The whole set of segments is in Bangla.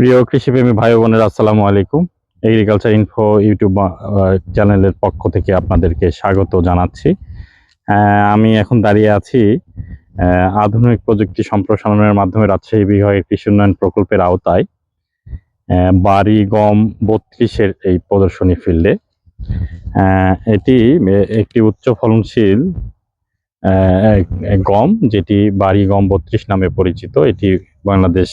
প্রিয় কৃষিপ্রেমী ভাই বোনেরা, আসসালামু আলাইকুম। এগ্রিকালচার ইনফো ইউটিউব চ্যানেলের পক্ষ থেকে আপনাদেরকে স্বাগত জানাচ্ছি। আমি এখন দাঁড়িয়ে আছি আধুনিক প্রযুক্তি সম্প্রসারণের মাধ্যমে রাজশাহী বিভাগের কৃষি উন্নয়ন প্রকল্পের আওতায় বাড়ি, গম বত্রিশের এই প্রদর্শনী ফিল্ডে। এটি একটি উচ্চ ফলনশীল গম, যেটি বাড়ি গম বত্রিশ নামে পরিচিত। এটি বাংলাদেশ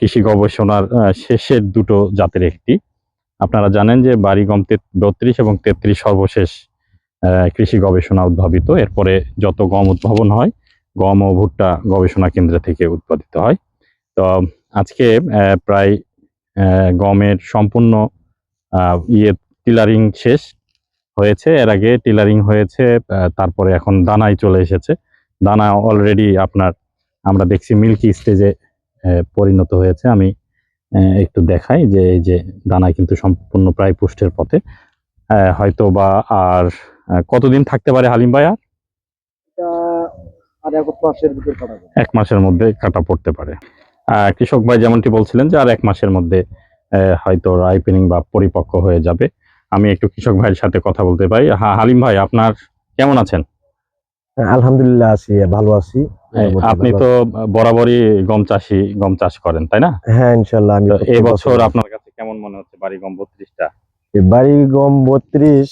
কৃষি গবেষণার শেষের দুটো জাতের একটি। আপনারা জানেন যে বাড়ি গম বত্রিশ এবং তেত্রিশ সর্বশেষ কৃষি গবেষণা উদ্ভাবিত। এরপরে যত গম উদ্ভাবন হয়, গম ও ভুট্টা গবেষণা কেন্দ্র থেকে উৎপাদিত হয়। তো আজকে প্রায় গমের সম্পূর্ণ ইয়ে টিলারিং শেষ হয়েছে। এর আগে টিলারিং হয়েছে তারপরে এখন দানায় চলে এসেছে। দানা অলরেডি আপনার, আমরা দেখছি মিল্কি স্টেজে পরিণত হয়েছে। আমি একটু দেখাই যে এই যে দানা কিন্তু সম্পূর্ণ প্রায় পুষ্টের পথে। হয়তো বা আর কতদিন থাকতে পারে হালিম ভাই আর? এক মাসের মধ্যে কাটা পড়তে পারে। আহ, কৃষক ভাই যেমনটি বলছিলেন যে আর এক মাসের মধ্যে হয়তো রাইপেনিং বা পরিপক্ক হয়ে যাবে। আমি একটু কৃষক ভাইয়ের সাথে কথা বলতে পারি। হ্যাঁ হালিম ভাই আপনার কেমন আছেন? আলহামদুলিল্লাহ আছি ভালো আছি। আপনি তো বরাবরই গম চাষি গম চাষ করেন তাই না? হ্যাঁ ইনশাল্লাহ আমি এই বছর আপনার কাছে কেমন মনে হচ্ছে বাড়ি গম বত্রিশটা? এই বাড়ি গম বত্রিশ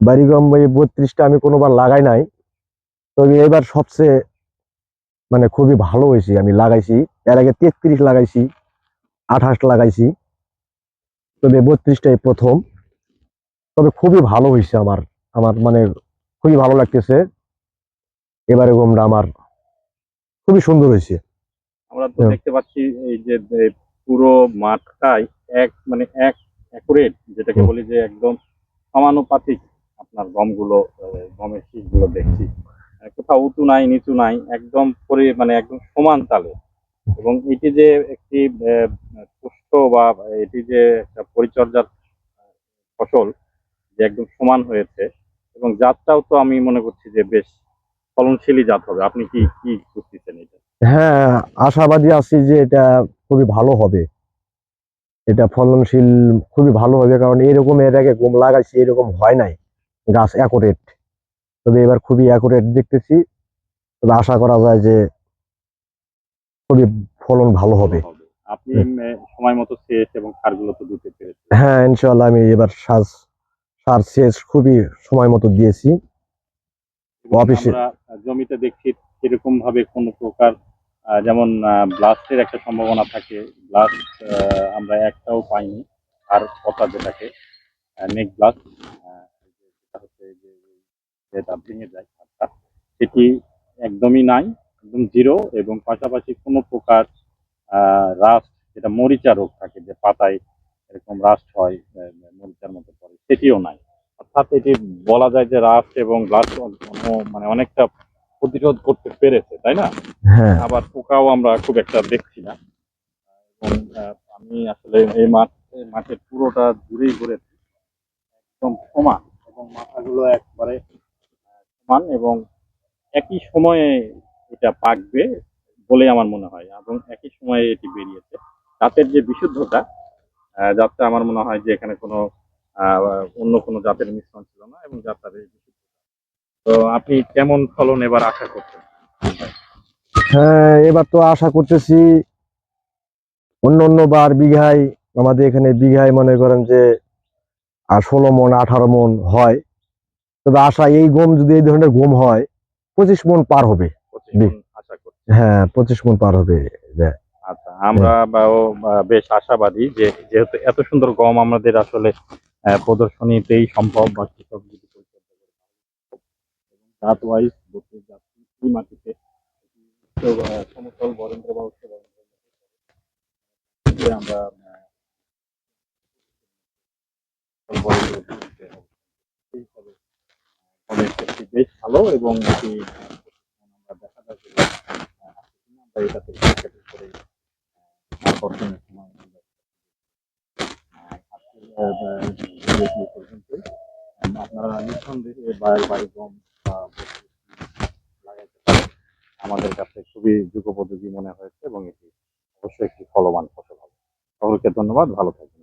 বাড়ি গম এই বত্রিশটা আমি কোনোবার লাগাই নাই। তবে এবার সবচেয়ে মানে খুবই ভালো হয়েছে আমি লাগাইছি। এর আগে তেত্রিশ লাগাইছি আঠাশ লাগাইছি। তবে বত্রিশটাই প্রথম। তবে খুবই ভালো হয়েছে আমার আমার মানে খুবই ভালো লাগতেছে। এবারে গমটা আমার খুবই সুন্দর হয়েছে। আমরা তো দেখতে পাচ্ছি এই যে পুরো মাঠটাই এক মানে এক অ্যাকুরেট যেটাকে বলি যে একদম সমানুপাতিক আপনার গমগুলো গমের শীষগুলো দেখছি। কোথাও উঁচু নাই নিচু নাই একদম পরে মানে একদম সমান তালে। এবং এটি যে একটি সুস্থ বা এটি যে একটা পরিচর্যার ফসল যে একদম সমান হয়েছে এবং জাতটাও তো আমি মনে করছি যে বেশ ফলনশীলই জাত হবে। আপনি কি কি বুঝতেছেন এটা? হ্যাঁ আশাবাদী আছি যে এটা খুবই ভালো হবে। এটা ফলনশীল খুবই ভালো হবে কারণ এরকম এর আগে গম লাগাইছি এরকম হয় নাই গাছ অ্যাকোরেট তবে এবার খুবই অ্যাকোরেট দেখতেছি। তবে আশা করা যায় যে খুবই ফলন ভালো হবে। আপনি সময় মতো সেচ এবং সারগুলো তো দিতে পেরেছেন। হ্যাঁ ইনশাল্লাহ আমি এবার সার সার সেচ খুবই সময় মতো দিয়েছি। অফিসে- জমিতে দেখছি সেরকম ভাবে কোনো প্রকার যেমন ব্লাস্টের একটা সম্ভাবনা থাকে। ব্লাস্ট আমরা একটাও পাইনি। আর কথা যেটাকে নেক ব্লাস্ট যেটা হচ্ছে যে যেটা ভেঙে যায় সেটি একদমই নাই একদম জিরো। এবং পাশাপাশি কোনো প্রকার রাস্ট যেটা মরিচা রোগ থাকে যে পাতায় এরকম রাস্ট হয় সেটিও নাই। অর্থাৎ এটি বলা যায় যে রাস্ট এবং ব্লাস্ট মানে অনেকটা প্রতিরোধ করতে পেরেছে তাই না? হ্যাঁ। আবার পোকাও আমরা খুব একটা দেখছি না। এবং আমি আসলে এই মাঠ মাঠের পুরোটা জুড়েই ঘুরেছি। একদম সমান এবং মাথাগুলো একবারে সমান এবং একই সময়ে এটা পাকবে বলে আমার মনে হয় এবং একই সময়ে এটি বেরিয়েছে। জাতের যে বিশুদ্ধতা জাতটা আমার মনে হয় যে এখানে কোনো অন্য কোনো জাতের মিশ্রণ ছিল না এবং জাতটা বেশ বিশুদ্ধ। তো আপনি কেমন ফলন এবার আশা করছেন? হ্যাঁ এবার তো আশা করতেছি অন্য অন্য বার বিঘায় আমাদের এখানে বিঘায় মনে করেন যে ষোলো মন আঠারো মন হয়। তবে আশা এই গম যদি এই ধরনের গম হয় পঁচিশ মন পার হবে। হ্যাঁ পঁচিশ মন পার হবে। আচ্ছা আমরা বেশ আশাবাদী যে যেহেতু এত সুন্দর গম আমাদের আসলে প্রদর্শনীতেই সম্ভব বা কৃষক যদি পরিচর্যা করে। মাটিতে বরেন্দ্র আমরা বেশ ভালো এবং দেখা যায় যে আহ, আমরা এটাতে আপনারা নিঃসন্দেহে বায়ের আমাদের কাছে খুবই যুগোপযোগী মনে হয়েছে এবং এটি অবশ্যই একটি ফলবান ফসল হবে। সকলকে ধন্যবাদ, ভালো থাকবেন।